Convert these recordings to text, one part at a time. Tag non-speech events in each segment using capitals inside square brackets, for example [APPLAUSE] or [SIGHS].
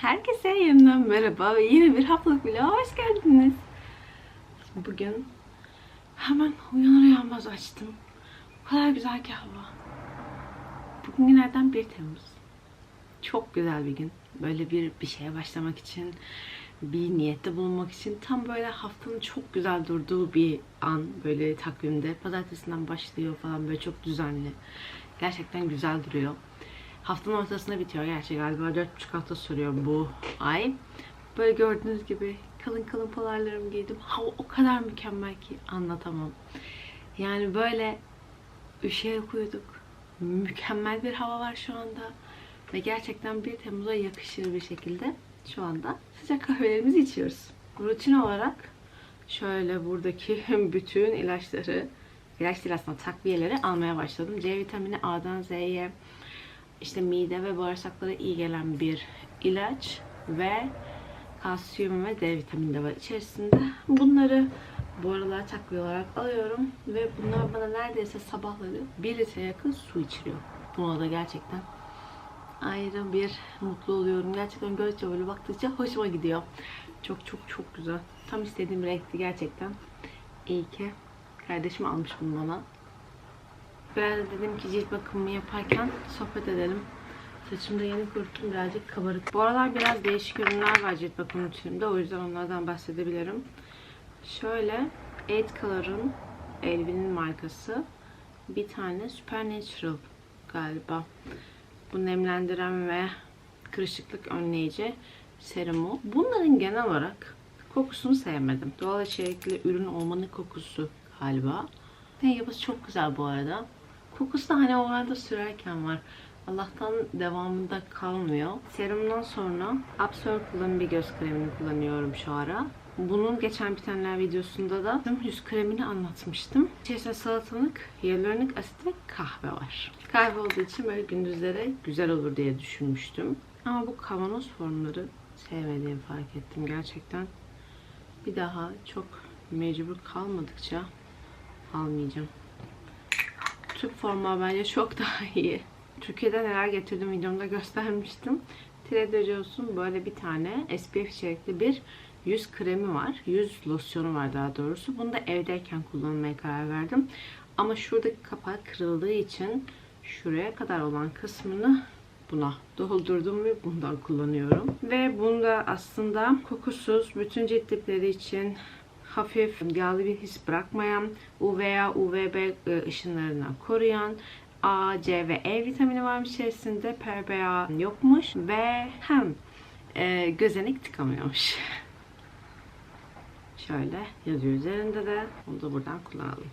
Herkese yeniden merhaba ve yeni bir haftalık vloga hoş geldiniz. Bugün hemen uyanır uyanmaz açtım. O kadar güzel ki hava. Bugün günlerden 1 Temmuz. Çok güzel bir gün. Böyle bir bir şeye başlamak için, bir niyette bulunmak için tam böyle haftanın çok güzel durduğu bir an böyle takvimde. Pazartesinden başlıyor falan böyle çok düzenli. Gerçekten güzel duruyor. Haftanın ortasında bitiyor gerçi galiba 4,5 hafta sürüyor bu ay. Böyle gördüğünüz gibi kalın kalın polarlarımı giydim. Hava o kadar mükemmel ki anlatamam. Yani böyle üşüyerek uyuduk. Mükemmel bir hava var şu anda. Ve gerçekten 1 Temmuz'a yakışır bir şekilde şu anda sıcak kahvelerimizi içiyoruz. Rutin olarak şöyle buradaki [LAUGHS] bütün ilaçları, ilaç değil aslında takviyeleri almaya başladım. C vitamini A'dan Z'ye, işte mide ve bağırsaklara iyi gelen bir ilaç ve kalsiyum ve D vitamini de var içerisinde. Bunları bu aralar takviye olarak alıyorum ve bunlar bana neredeyse sabahları 1 litre yakın su içiriyor. Buna da gerçekten ayrı bir mutlu oluyorum. Gerçekten gördükçe böyle baktıkça hoşuma gidiyor. Çok çok çok güzel. Tam istediğim renkti gerçekten. İyi ki kardeşim almış bunu bana. Biraz dedim ki cilt bakımımı yaparken sohbet edelim. Saçımda yeni kuruttum birazcık kabarık. Bu aralar biraz değişik ürünler var cilt bakım rutinimde. O yüzden onlardan bahsedebilirim. Şöyle 8 Color'ın Elvin'in markası. Bir tane Supernatural galiba. Bu nemlendiren ve kırışıklık önleyici serumu. Bunların genel olarak kokusunu sevmedim. Doğal içerikli ürün olmanın kokusu galiba. Ne yapısı çok güzel bu arada. Kokusu da hani o arada sürerken var. Allah'tan devamında kalmıyor. Serumdan sonra Absorcle'ın bir göz kremini kullanıyorum şu ara. Bunun geçen bitenler videosunda da yüz kremini anlatmıştım. İçerisinde salatalık, hyaluronik asit ve kahve var. Kahve olduğu için böyle gündüzlere güzel olur diye düşünmüştüm. Ama bu kavanoz formları sevmediğimi fark ettim gerçekten. Bir daha çok mecbur kalmadıkça almayacağım. Tüp forma bence çok daha iyi. Türkiye'de neler getirdim videomda göstermiştim. Trader Joe's'un böyle bir tane SPF içerikli bir yüz kremi var. Yüz losyonu var daha doğrusu. Bunu da evdeyken kullanmaya karar verdim. Ama şuradaki kapağı kırıldığı için şuraya kadar olan kısmını buna doldurdum ve bundan kullanıyorum. Ve bunda aslında kokusuz bütün cilt tipleri için hafif yağlı bir his bırakmayan, UVA, UVB ışınlarından koruyan, A, C ve E vitamini varmış içerisinde. PBA yokmuş ve hem e, gözenek tıkamıyormuş. [LAUGHS] Şöyle yazıyor üzerinde de. Onu da buradan kullanalım.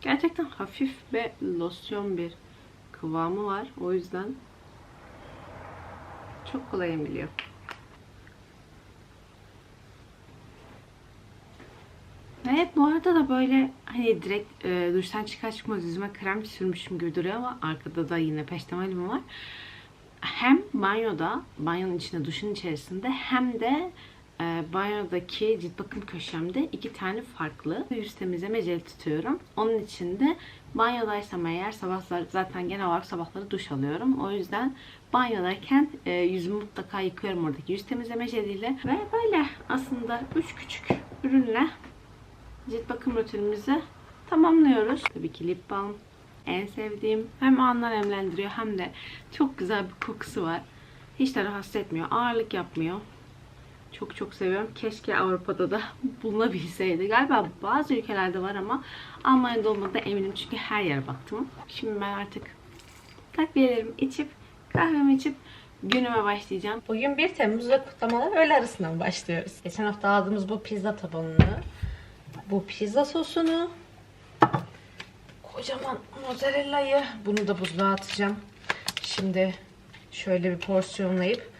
Gerçekten hafif ve losyon bir kıvamı var. O yüzden çok kolay emiliyor. Evet bu arada da böyle hani direkt e, duştan çıkar çıkmaz yüzüme krem sürmüşüm gibi duruyor ama arkada da yine peştemalim var. Hem banyoda, banyonun içinde, duşun içerisinde hem de e, banyodaki cilt bakım köşemde iki tane farklı yüz temizleme jeli tutuyorum. Onun için de banyodaysam eğer sabahlar zaten genel olarak sabahları duş alıyorum. O yüzden banyodayken e, yüzümü mutlaka yıkıyorum oradaki yüz temizleme jeliyle. Ve böyle aslında üç küçük ürünle cilt bakım rutinimizi tamamlıyoruz. Tabii ki lip balm en sevdiğim. Hem anlar nemlendiriyor hem de çok güzel bir kokusu var. Hiç de rahatsız etmiyor. Ağırlık yapmıyor. Çok çok seviyorum. Keşke Avrupa'da da [LAUGHS] bulunabilseydi. Galiba bazı ülkelerde var ama Almanya'da olmadı eminim çünkü her yere baktım. Şimdi ben artık takviyelerimi içip kahvemi içip günüme başlayacağım. Bugün 1 Temmuz ve kutlamalar öğle arasından başlıyoruz. Geçen hafta aldığımız bu pizza tabanını, bu pizza sosunu, kocaman mozzarella'yı, bunu da buzluğa atacağım. Şimdi şöyle bir porsiyonlayıp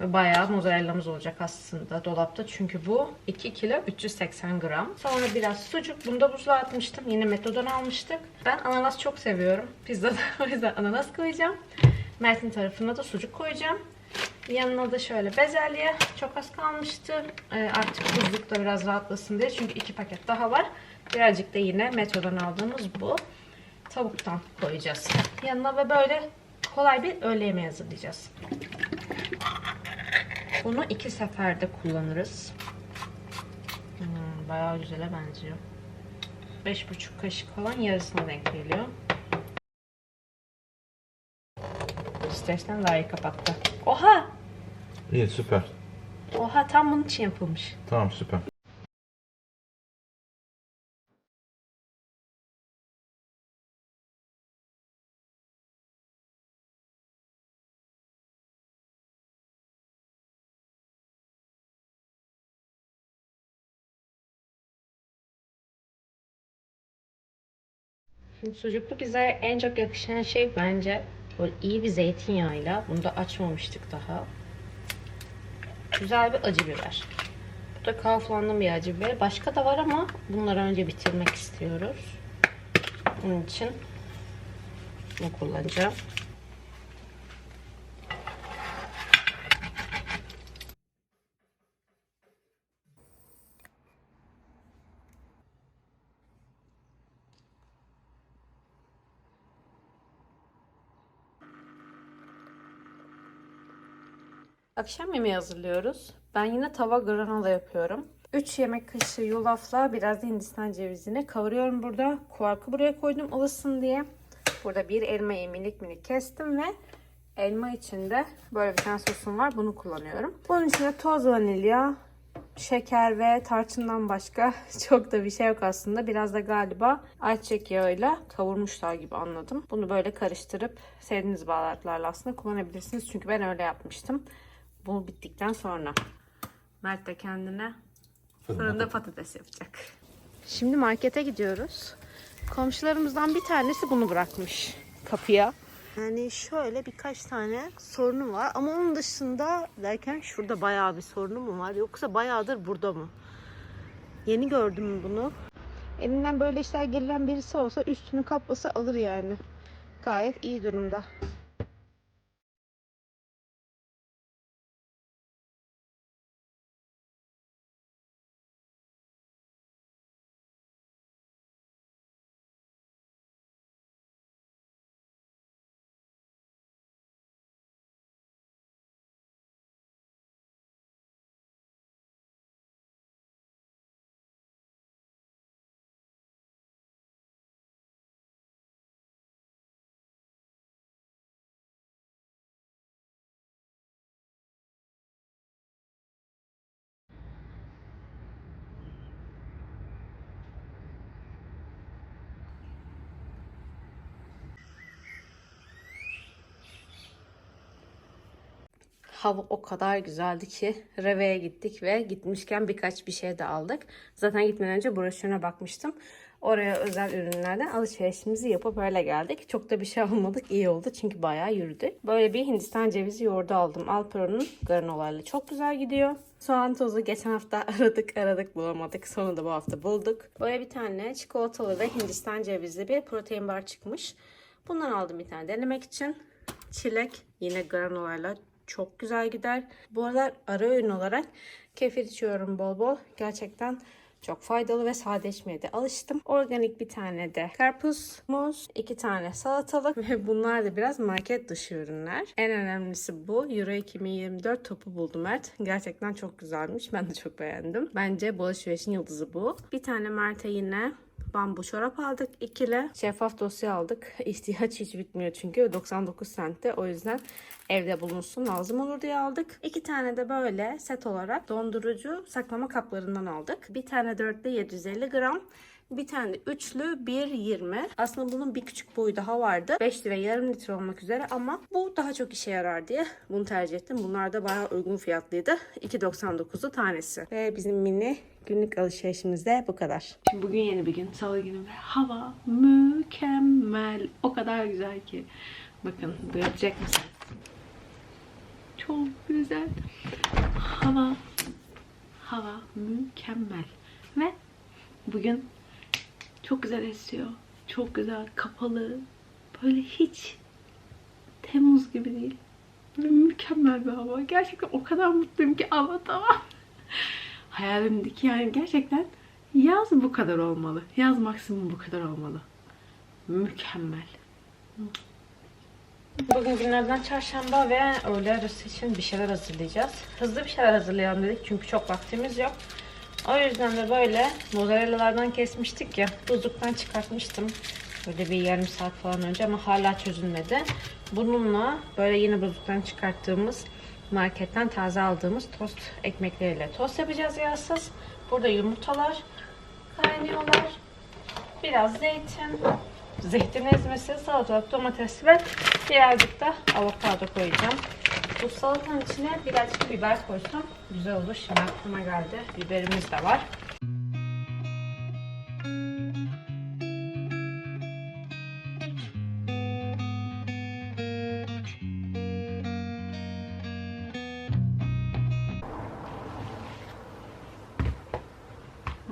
bayağı mozzarellamız olacak aslında dolapta. Çünkü bu 2 kilo 380 gram. Sonra biraz sucuk. Bunu da buzluğa atmıştım. Yine Meto'dan almıştık. Ben ananas çok seviyorum. Pizzada [LAUGHS] o yüzden ananas koyacağım. Mert'in tarafına da sucuk koyacağım. Yanına da şöyle bezelye. Çok az kalmıştı. Ee, artık buzlukta biraz rahatlasın diye. Çünkü iki paket daha var. Birazcık da yine Meto'dan aldığımız bu. Tavuktan koyacağız. Yanına ve böyle kolay bir öğle yemeği hazırlayacağız. Bunu iki seferde kullanırız. Hmm, bayağı güzele benziyor. Beş buçuk kaşık falan yarısına denk geliyor. İstersen daha iyi kapattı. Oha! İyi süper. Oha tam bunun için yapılmış. Tamam süper. Şimdi sucuklu pizzaya en çok yakışan şey bence böyle iyi bir zeytinyağıyla. Bunu da açmamıştık daha. Güzel bir acı biber. Bu da Kaufland'ın bir acı biber. Başka da var ama bunları önce bitirmek istiyoruz. Bunun için bunu kullanacağım. Akşam yemeği hazırlıyoruz. Ben yine tava granola yapıyorum. 3 yemek kaşığı yulafla biraz hindistan cevizini kavuruyorum burada. Kuarkı buraya koydum ılısın diye. Burada bir elmayı minik minik kestim ve elma içinde böyle bir tane sosum var. Bunu kullanıyorum. Bunun içine toz vanilya, şeker ve tarçından başka [LAUGHS] çok da bir şey yok aslında. Biraz da galiba ayçiçek yağıyla kavurmuşlar gibi anladım. Bunu böyle karıştırıp sevdiğiniz baharatlarla aslında kullanabilirsiniz. Çünkü ben öyle yapmıştım. Bu bittikten sonra. Mert de kendine fırında patates yapacak. Şimdi markete gidiyoruz. Komşularımızdan bir tanesi bunu bırakmış kapıya. Yani şöyle birkaç tane sorunu var ama onun dışında derken şurada bayağı bir sorunu mu var yoksa bayağıdır burada mı? Yeni gördüm bunu. Elinden böyle işler gelen birisi olsa üstünü kaplasa alır yani. Gayet iyi durumda. Hava o kadar güzeldi ki Reve'ye gittik ve gitmişken birkaç bir şey de aldık. Zaten gitmeden önce broşürüne bakmıştım. Oraya özel ürünlerden alışverişimizi yapıp öyle geldik. Çok da bir şey [LAUGHS] almadık. iyi oldu çünkü bayağı yürüdü. Böyle bir Hindistan cevizi yoğurdu aldım. Alpero'nun granolayla çok güzel gidiyor. Soğan tozu geçen hafta [LAUGHS] aradık aradık bulamadık. Sonunda bu hafta bulduk. Böyle bir tane çikolatalı ve Hindistan cevizli bir protein bar çıkmış. Bundan aldım bir tane denemek için. Çilek yine granolayla çok güzel gider. Bu aralar ara öğün olarak kefir içiyorum bol bol. Gerçekten çok faydalı ve sadeşmeye de alıştım. Organik bir tane de karpuz, muz, iki tane salatalık [LAUGHS] ve bunlar da biraz market dışı ürünler. En önemlisi bu. Euro 2024 topu buldum Mert. Gerçekten çok güzelmiş. Ben de çok beğendim. Bence bu alışverişin yıldızı bu. Bir tane Mert'e yine bambu çorap aldık. ikili. Şeffaf dosya aldık. İhtiyaç hiç bitmiyor çünkü 99 centte. O yüzden evde bulunsun lazım olur diye aldık. İki tane de böyle set olarak dondurucu saklama kaplarından aldık. Bir tane dörtlü 750 gram. Bir tane üçlü 1.20. Aslında bunun bir küçük boyu daha vardı. 5 lira yarım litre olmak üzere ama bu daha çok işe yarar diye bunu tercih ettim. Bunlar da bayağı uygun fiyatlıydı. 2.99'u tanesi. Ve bizim mini günlük alışverişimiz de bu kadar. Şimdi bugün yeni bir gün. Salı günü ve hava mükemmel. O kadar güzel ki. Bakın görecek misiniz? Çok güzel. Hava hava mükemmel. Ve bugün çok güzel esiyor. Çok güzel kapalı. Böyle hiç Temmuz gibi değil. Böyle mükemmel bir hava. Gerçekten o kadar mutluyum ki anlatamam. Hayalimdeki yani gerçekten yaz bu kadar olmalı. Yaz maksimum bu kadar olmalı. Mükemmel. Bugün günlerden çarşamba ve öğle arası için bir şeyler hazırlayacağız. Hızlı bir şeyler hazırlayalım dedik çünkü çok vaktimiz yok. O yüzden de böyle mozzarellalardan kesmiştik ya. Buzluktan çıkartmıştım. Böyle bir yarım saat falan önce ama hala çözülmedi. Bununla böyle yine buzluktan çıkarttığımız marketten taze aldığımız tost ekmekleriyle tost yapacağız yağsız. Burada yumurtalar kaynıyorlar. Biraz zeytin, zeytin ezmesi, salatalık, domates ve birazcık da avokado koyacağım. Bu salatanın içine birazcık biber koysam güzel olur. Şimdi aklıma geldi. Biberimiz de var.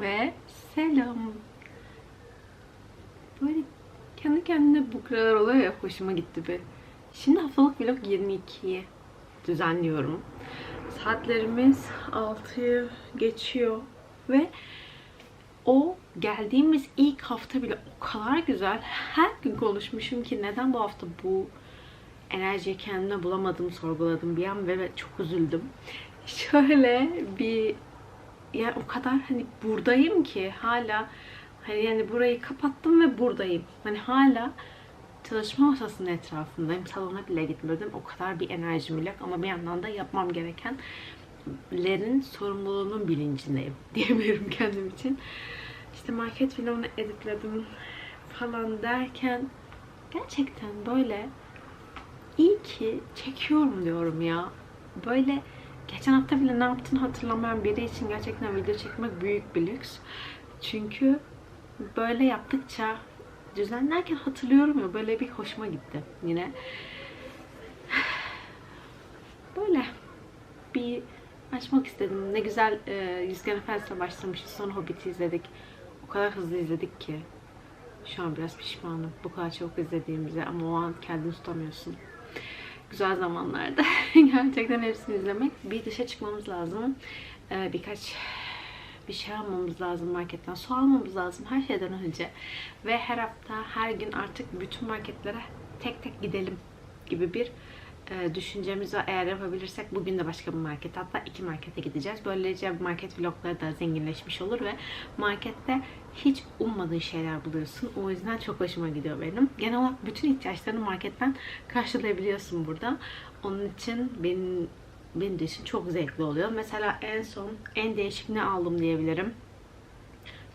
Ve selam. Böyle kendi kendine bu kadar oluyor ya hoşuma gitti bir. Şimdi haftalık vlog 22'yi düzenliyorum. Saatlerimiz 6'yı geçiyor ve o geldiğimiz ilk hafta bile o kadar güzel. Her gün konuşmuşum ki neden bu hafta bu enerjiyi kendime bulamadım, sorguladım bir an ve çok üzüldüm. Şöyle bir yani o kadar hani buradayım ki hala hani yani burayı kapattım ve buradayım. Hani hala çalışma masasının etrafındayım. Salona bile gitmedim. O kadar bir enerjim yok ama bir yandan da yapmam gerekenlerin sorumluluğunun bilincindeyim [LAUGHS] diyebilirim kendim için. İşte market vlogunu editledim falan derken gerçekten böyle iyi ki çekiyorum diyorum ya. Böyle geçen hafta bile ne yaptığını hatırlamayan biri için gerçekten video çekmek büyük bir lüks. Çünkü böyle yaptıkça düzenlerken hatırlıyorum ya böyle bir hoşuma gitti yine. Böyle bir açmak istedim. Ne güzel e, Yüzgen Efendisi'ne başlamışız. Sonra Hobbit'i izledik. O kadar hızlı izledik ki. Şu an biraz pişmanım. Bu kadar çok izlediğimize ama o an kendini tutamıyorsun güzel zamanlarda [LAUGHS] gerçekten hepsini izlemek. Bir dışa çıkmamız lazım. Ee, birkaç bir şey almamız lazım marketten. Su almamız lazım her şeyden önce. Ve her hafta, her gün artık bütün marketlere tek tek gidelim gibi bir e, düşüncemiz var. Eğer yapabilirsek bugün de başka bir market hatta iki markete gideceğiz. Böylece market vlogları da zenginleşmiş olur ve markette hiç ummadığın şeyler buluyorsun. O yüzden çok hoşuma gidiyor benim. Genel olarak bütün ihtiyaçlarını marketten karşılayabiliyorsun burada. Onun için benim benim için çok zevkli oluyor. Mesela en son en değişik ne aldım diyebilirim.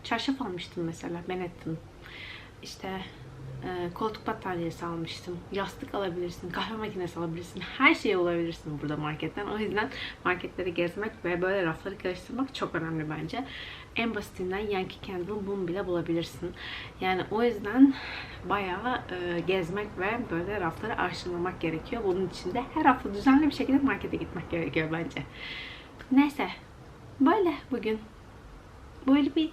Çarşaf almıştım mesela Benetton. İşte e, koltuk battaniyesi almıştım. Yastık alabilirsin, kahve makinesi alabilirsin. Her şeyi alabilirsin burada marketten. O yüzden marketleri gezmek ve böyle rafları karıştırmak çok önemli bence. En basitinden Yankee Candle Mum bile bulabilirsin. Yani o yüzden bayağı e, gezmek ve böyle rafları arşınlamak gerekiyor. Bunun için de her hafta düzenli bir şekilde markete gitmek gerekiyor bence. Neyse. Böyle bugün. Böyle bir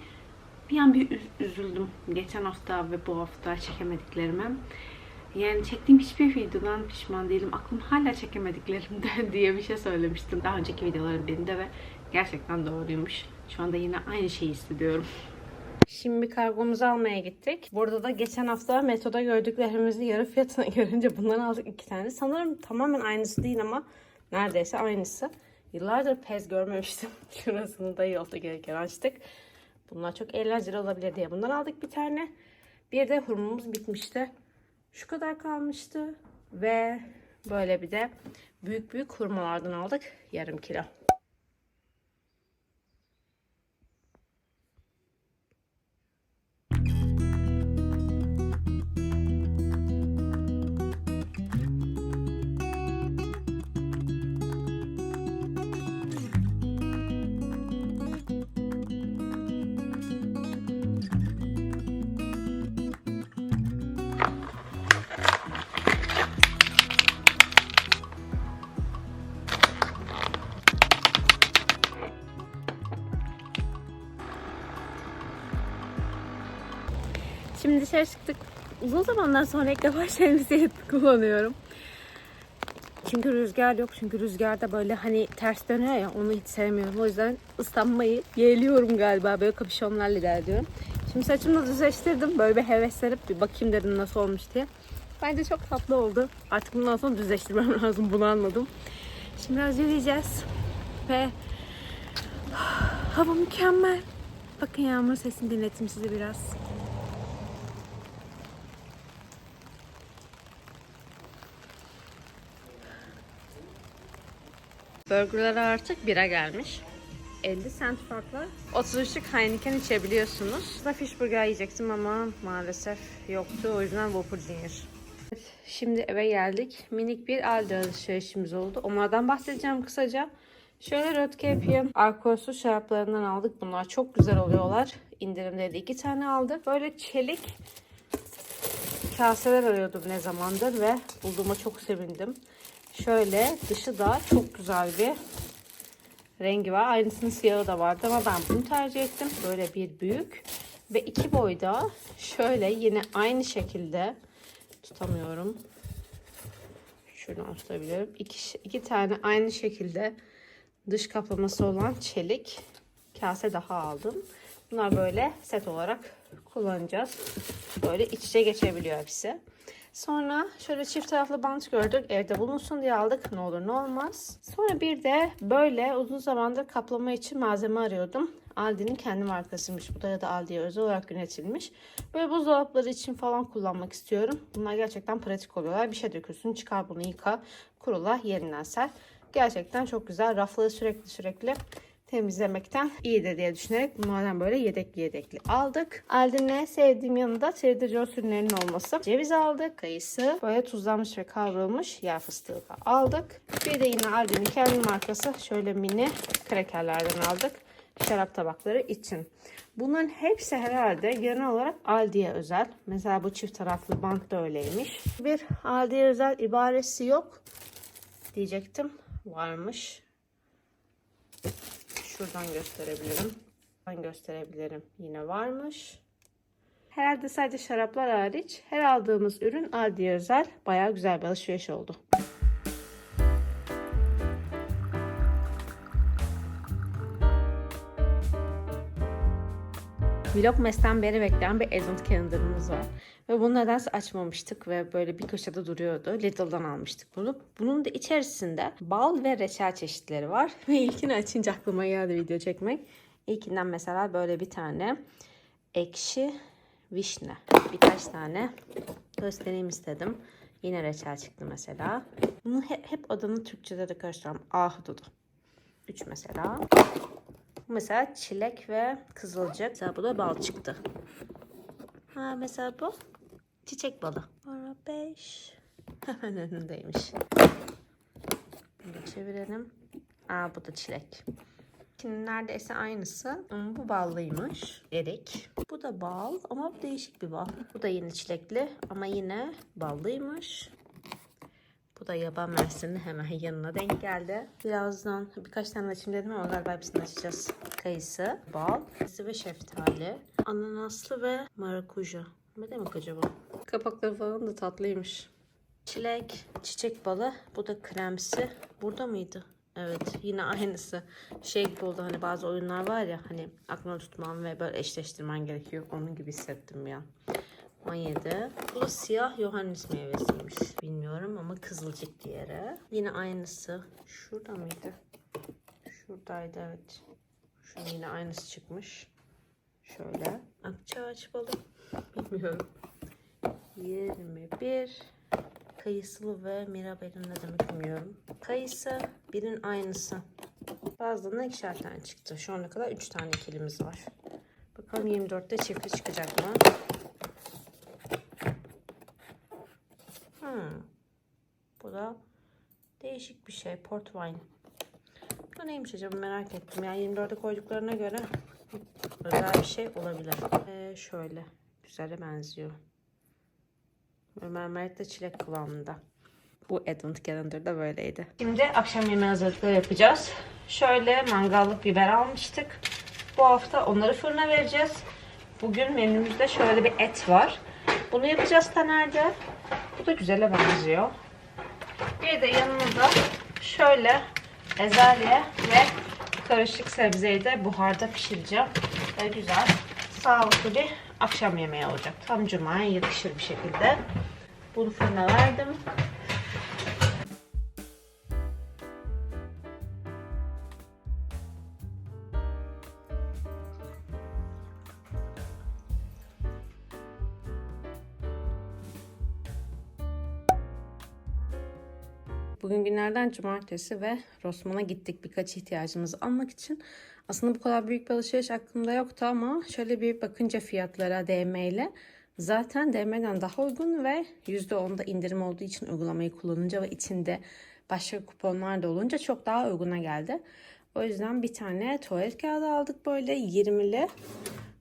bir an bir üz- üzüldüm geçen hafta ve bu hafta çekemediklerime. Yani çektiğim hiçbir videodan pişman değilim. Aklım hala çekemediklerimden [LAUGHS] diye bir şey söylemiştim daha önceki videoların birinde ve gerçekten doğruymuş. Şu anda yine aynı şeyi hissediyorum. Şimdi kargomuzu almaya gittik. Burada da geçen hafta metoda gördüklerimizi yarı fiyatına [LAUGHS] görünce bundan aldık iki tane. Sanırım tamamen aynısı değil ama neredeyse aynısı. Yıllardır pez görmemiştim. [LAUGHS] Şurasını da yolda gelirken açtık. Bunlar çok eğlenceli olabilir diye bundan aldık bir tane. Bir de hurmamız bitmişti. Şu kadar kalmıştı. Ve böyle bir de büyük büyük hurmalardan aldık. Yarım kilo. Dışarı çıktık. Uzun zamandan sonra ilk defa [LAUGHS] şemsiye kullanıyorum. Çünkü rüzgar yok. Çünkü rüzgarda böyle hani ters dönüyor ya onu hiç sevmiyorum. O yüzden ıslanmayı yeğliyorum galiba. Böyle kapüşonlarla idare ediyorum. Şimdi saçımı da düzleştirdim. Böyle bir heveslenip bir bakayım dedim nasıl olmuş diye. Bence çok tatlı oldu. Artık bundan sonra düzleştirmem [LAUGHS] lazım. Bunu anladım. Şimdi biraz yürüyeceğiz. Ve [SIGHS] hava mükemmel. Bakın yağmur sesini dinlettim size biraz. Burgerlara artık bira gelmiş. 50 cent farkla 33'lük Heineken içebiliyorsunuz. Ben fish burger yiyecektim ama maalesef yoktu. O yüzden Whopper Junior. Evet, şimdi eve geldik. Minik bir Aldi alışverişimiz oldu. Onlardan bahsedeceğim kısaca. Şöyle Rötke alkolsüz şaraplarından aldık. Bunlar çok güzel oluyorlar. İndirimde de iki tane aldık. Böyle çelik kaseler arıyordum ne zamandır ve bulduğuma çok sevindim. Şöyle dışı da çok güzel bir rengi var. Aynısının siyahı da vardı ama ben bunu tercih ettim. Böyle bir büyük ve iki boyda şöyle yine aynı şekilde tutamıyorum. Şuradan tutabilirim. İki, iki tane aynı şekilde dış kaplaması olan çelik kase daha aldım. Bunlar böyle set olarak kullanacağız. Böyle iç içe geçebiliyor hepsi. Sonra şöyle çift taraflı bant gördük. Evde bulunsun diye aldık. Ne olur ne olmaz. Sonra bir de böyle uzun zamandır kaplama için malzeme arıyordum. Aldi'nin kendi markasıymış. Bu da ya da Aldi'ye özel olarak yönetilmiş. Böyle buzdolapları için falan kullanmak istiyorum. Bunlar gerçekten pratik oluyorlar. Bir şey döküyorsun, çıkar bunu yıka, kurula, yerinden ser. Gerçekten çok güzel. Rafları sürekli sürekli temizlemekten iyidir diye düşünerek bunlardan böyle yedekli yedekli aldık. Aldi'nin en sevdiğim yanında Trader Joe's ürünlerinin olması. Ceviz aldık, kayısı, böyle tuzlanmış ve kavrulmuş yer fıstığı da aldık. Bir de yine Aldi'nin kendi markası şöyle mini krekerlerden aldık. Şarap tabakları için. Bunların hepsi herhalde genel olarak Aldi'ye özel. Mesela bu çift taraflı bant da öyleymiş. Bir Aldi'ye özel ibaresi yok diyecektim. Varmış. Şuradan gösterebilirim. Ben gösterebilirim. Yine varmış. Herhalde sadece şaraplar hariç her aldığımız ürün Aldi'ye özel. Bayağı güzel bir alışveriş oldu. Vlogmas'ten beri bekleyen bir Advent Calendar'ımız var. Ve bunu nedense açmamıştık ve böyle bir köşede duruyordu. Lidl'dan almıştık bunu. Bunun da içerisinde bal ve reçel çeşitleri var. [LAUGHS] Ve ilkini açınca aklıma geldi video çekmek. İlkinden mesela böyle bir tane ekşi vişne. Birkaç tane göstereyim istedim. Yine reçel çıktı mesela. Bunu hep, hep adını Türkçe'de de karıştırıyorum. Ahududu. 3 mesela. Mesela çilek ve kızılcık. Mesela bu da bal çıktı. Ha mesela bu çiçek balı. Sonra 5. Hemen önündeymiş. Bunu çevirelim. Aa bu da çilek. Şimdi neredeyse aynısı ama bu ballıymış. Erik. Bu da bal ama bu değişik bir bal. Bu da yine çilekli ama yine ballıymış. Bu da yaban mersini hemen yanına denk geldi. Birazdan birkaç tane açayım dedim ama galiba hepsini açacağız. Kayısı, bal, kayısı ve şeftali. Ananaslı ve marakuja. Ne demek acaba? Kapakları falan da tatlıymış. Çilek, çiçek balı. Bu da kremsi. Burada mıydı? Evet yine aynısı. Şey gibi oldu hani bazı oyunlar var ya hani aklına tutman ve böyle eşleştirmen gerekiyor. Onun gibi hissettim ya. 17. Bu siyah Yohannes meyvesiymiş. Bilmiyorum ama kızılcık diğeri. Yine aynısı. Şurada mıydı? Şuradaydı evet. Şunun yine aynısı çıkmış. Şöyle. Akçaağaç balı. Bilmiyorum. 21. Kayısılı ve mirabelin ne demek bilmiyorum. Kayısı birin aynısı. Bazılarına ikişer tane çıktı. Şu ana kadar 3 tane ikilimiz var. Bakalım 24'te çiftli çıkacak mı? Hmm. Da değişik bir şey. Port wine. Bu neymiş acaba merak ettim. Yani 24'e koyduklarına göre özel bir şey olabilir. Ee, şöyle. Güzele benziyor. Mermerik de çilek kıvamında. Bu Advent Calendar'da böyleydi. Şimdi akşam yemeği hazırlıkları yapacağız. Şöyle mangallık biber almıştık. Bu hafta onları fırına vereceğiz. Bugün menümüzde şöyle bir et var. Bunu yapacağız Taner'de. Bu da güzele benziyor. Bir de yanımızda şöyle ezelye ve karışık sebzeyi de buharda pişireceğim. Ve güzel, sağlıklı bir akşam yemeği olacak. Tam cumaya yakışır bir şekilde. Bunu fırına verdim. Bugün günlerden cumartesi ve Rossmann'a gittik birkaç ihtiyacımızı almak için. Aslında bu kadar büyük bir alışveriş aklımda yoktu ama şöyle bir bakınca fiyatlara DM ile zaten DM'den daha uygun ve %10'da indirim olduğu için uygulamayı kullanınca ve içinde başka kuponlar da olunca çok daha uyguna geldi. O yüzden bir tane tuvalet kağıdı aldık böyle 20'li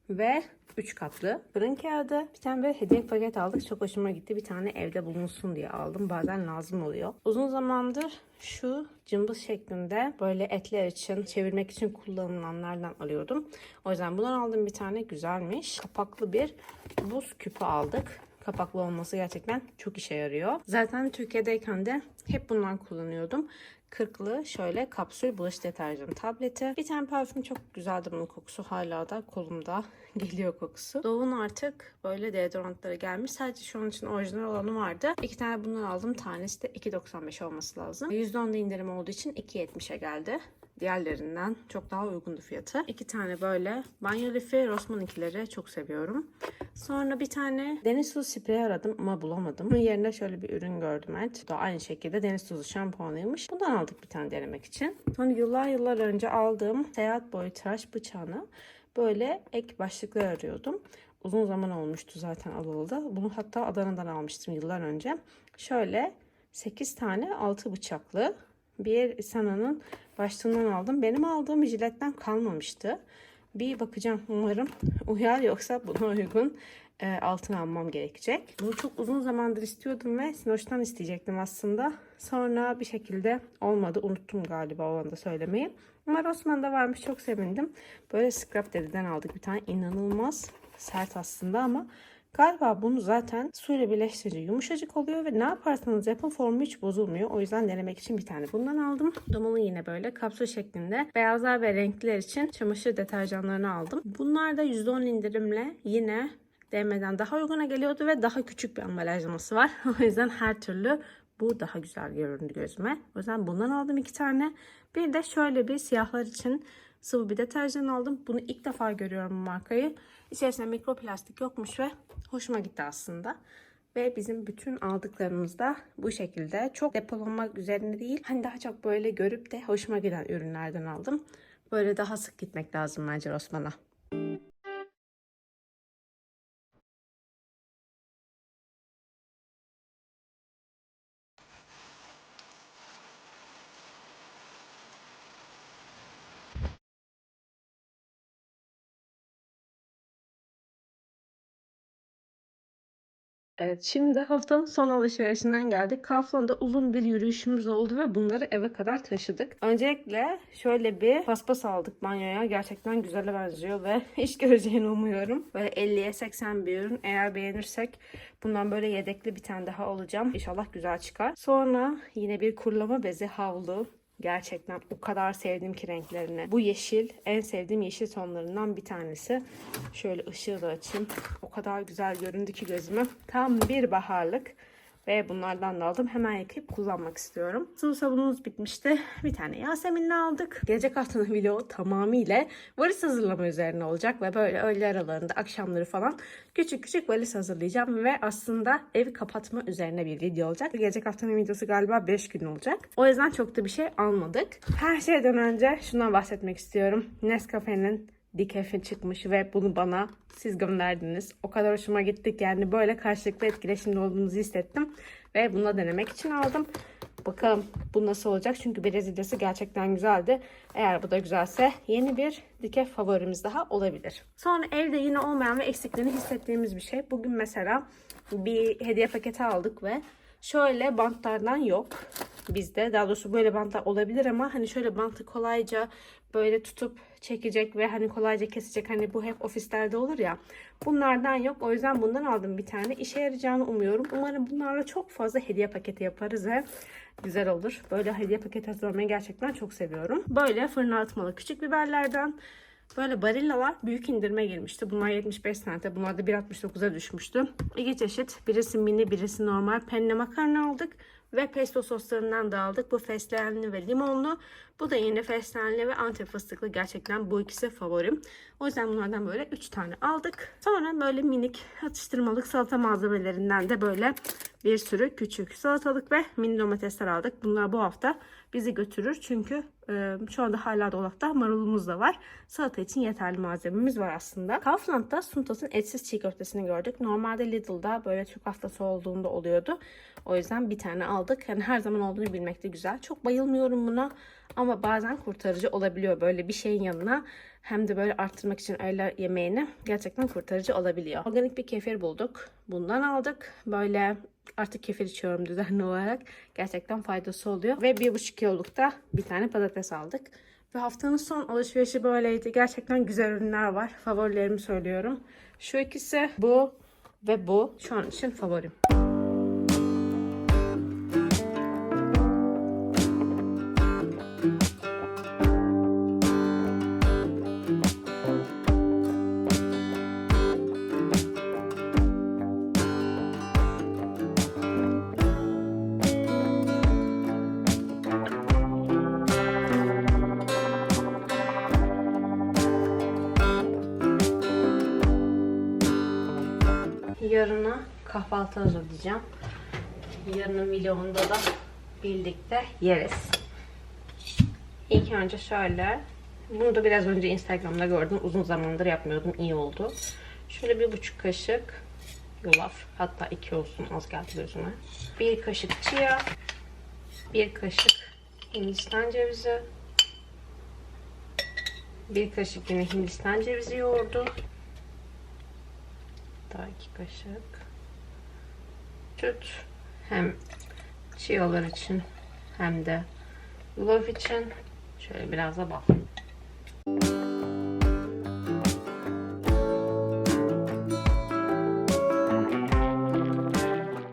ve 3 katlı fırın kağıdı. Bir tane böyle hediye paket aldık. Çok hoşuma gitti. Bir tane evde bulunsun diye aldım. Bazen lazım oluyor. Uzun zamandır şu cımbız şeklinde böyle etler için çevirmek için kullanılanlardan alıyordum. O yüzden bundan aldım bir tane. Güzelmiş. Kapaklı bir buz küpü aldık. Kapaklı olması gerçekten çok işe yarıyor. Zaten Türkiye'deyken de hep bundan kullanıyordum. Kırklı şöyle kapsül bulaşık deterjanı tableti. Bir tane parfüm çok güzeldi bunun kokusu. Hala da kolumda [LAUGHS] geliyor kokusu. Doğu'nun artık böyle deodorantları gelmiş. Sadece şu an için orijinal olanı vardı. İki tane bundan aldım. Tanesi de 2.95 olması lazım. %10'da indirim olduğu için 2.70'e geldi diğerlerinden çok daha uygundu fiyatı. İki tane böyle banyo lifi Rossmann'inkileri çok seviyorum. Sonra bir tane deniz tuzu spreyi aradım ama bulamadım. Bunun yerine şöyle bir ürün gördüm evet. Bu da aynı şekilde deniz tuzu şampuanıymış. Bundan aldık bir tane denemek için. Sonra yıllar yıllar önce aldığım seyahat boyu tıraş bıçağını böyle ek başlıklar arıyordum. Uzun zaman olmuştu zaten alalı. Bunu hatta Adana'dan almıştım yıllar önce. Şöyle 8 tane altı bıçaklı bir Sana'nın başlığından aldım. Benim aldığım jiletten kalmamıştı. Bir bakacağım umarım uyar yoksa buna uygun e, altın almam gerekecek. Bunu çok uzun zamandır istiyordum ve Sinoş'tan isteyecektim aslında. Sonra bir şekilde olmadı. Unuttum galiba o anda söylemeyi. Ama Rossmann'da varmış çok sevindim. Böyle Scrap Daddy'den aldık bir tane. inanılmaz sert aslında ama Galiba bunu zaten suyla birleştirince yumuşacık oluyor ve ne yaparsanız yapın formu hiç bozulmuyor. O yüzden denemek için bir tane bundan aldım. Domalı yine böyle kapsül şeklinde beyazlar ve renkliler için çamaşır deterjanlarını aldım. Bunlar da %10 indirimle yine DM'den daha uyguna geliyordu ve daha küçük bir ambalajlaması var. [LAUGHS] O yüzden her türlü bu daha güzel göründü gözüme. O yüzden bundan aldım iki tane. Bir de şöyle bir siyahlar için sıvı bir deterjan aldım. Bunu ilk defa görüyorum bu markayı. İçerisinde mikroplastik yokmuş ve hoşuma gitti aslında. Ve bizim bütün aldıklarımız da bu şekilde. Çok depolamak üzerine değil. Hani daha çok böyle görüp de hoşuma giden ürünlerden aldım. Böyle daha sık gitmek lazım bence Osman'a. Evet, şimdi haftanın son alışverişinden geldik. Kaufland'da uzun bir yürüyüşümüz oldu ve bunları eve kadar taşıdık. Öncelikle şöyle bir paspas aldık banyoya. Gerçekten güzele benziyor ve [LAUGHS] iş göreceğini umuyorum. Böyle 50'ye 80 bir ürün. Eğer beğenirsek bundan böyle yedekli bir tane daha alacağım. İnşallah güzel çıkar. Sonra yine bir kurulama bezi havlu. Gerçekten o kadar sevdim ki renklerini. Bu yeşil en sevdiğim yeşil tonlarından bir tanesi. Şöyle ışığı da açayım. O kadar güzel göründü ki gözüme. Tam bir baharlık. Ve bunlardan da aldım. Hemen yıkayıp kullanmak istiyorum. Sıvı sabunumuz bitmişti. Bir tane Yasemin'le aldık. Gelecek haftanın [LAUGHS] vlogu tamamıyla valiz hazırlama üzerine olacak. Ve böyle öğle aralarında akşamları falan küçük küçük valiz hazırlayacağım. Ve aslında evi kapatma üzerine bir video olacak. Gelecek haftanın videosu galiba 5 gün olacak. O yüzden çok da bir şey almadık. Her şeyden önce şundan bahsetmek istiyorum. Nescafe'nin Decaf'e çıkmış ve bunu bana siz gönderdiniz. O kadar hoşuma gittik yani böyle karşılıklı etkileşimde olduğumuzu hissettim. Ve bunu denemek için aldım. Bakalım bu nasıl olacak çünkü Brezilya'sı gerçekten güzeldi. Eğer bu da güzelse yeni bir Decaf favorimiz daha olabilir. Sonra evde yine olmayan ve eksikliğini hissettiğimiz bir şey. Bugün mesela bir hediye paketi aldık ve şöyle bantlardan yok bizde. Daha doğrusu böyle bantlar olabilir ama hani şöyle bantı kolayca böyle tutup çekecek ve hani kolayca kesecek. Hani bu hep ofislerde olur ya. Bunlardan yok. O yüzden bundan aldım bir tane. İşe yarayacağını umuyorum. Umarım bunlarla çok fazla hediye paketi yaparız ve güzel olur. Böyle hediye paketi hazırlamayı gerçekten çok seviyorum. Böyle fırına atmalı küçük biberlerden Böyle barillalar büyük indirime girmişti. Bunlar 75 sente. Bunlar da 1.69'a düşmüştü. İki çeşit. Birisi mini, birisi normal. Penne makarna aldık. Ve pesto soslarından da aldık. Bu fesleğenli ve limonlu. Bu da yine fesleğenli ve antep fıstıklı. Gerçekten bu ikisi favorim. O yüzden bunlardan böyle 3 tane aldık. Sonra böyle minik atıştırmalık salata malzemelerinden de böyle bir sürü küçük salatalık ve mini domatesler aldık. Bunlar bu hafta bizi götürür. Çünkü e, şu anda hala dolapta marulumuz da var. Salata için yeterli malzememiz var aslında. Kaufland'da Suntas'ın etsiz çiğ köftesini gördük. Normalde Lidl'da böyle Türk haftası olduğunda oluyordu. O yüzden bir tane aldık. Yani her zaman olduğunu bilmek de güzel. Çok bayılmıyorum buna. Ama bazen kurtarıcı olabiliyor böyle bir şeyin yanına. Hem de böyle arttırmak için öğle yemeğini gerçekten kurtarıcı olabiliyor. Organik bir kefir bulduk. Bundan aldık. Böyle artık kefir içiyorum düzenli olarak. Gerçekten faydası oluyor. Ve 1,5 kiloluk da bir tane patates aldık. Ve haftanın son alışverişi böyleydi. Gerçekten güzel ürünler var. Favorilerimi söylüyorum. Şu ikisi bu ve bu şu an için favorim. Yarına kahvaltı hazırlayacağım. Yarının vlogunda da birlikte yeriz. İlk önce şöyle. Bunu da biraz önce Instagram'da gördüm. Uzun zamandır yapmıyordum. iyi oldu. Şöyle bir buçuk kaşık yulaf. Hatta iki olsun. Az geldi gözüme. Bir kaşık chia. Bir kaşık Hindistan cevizi. Bir kaşık yine Hindistan cevizi yoğurdu hatta iki kaşık. Süt. Hem çiyolar için hem de yulaf için. Şöyle biraz da bal.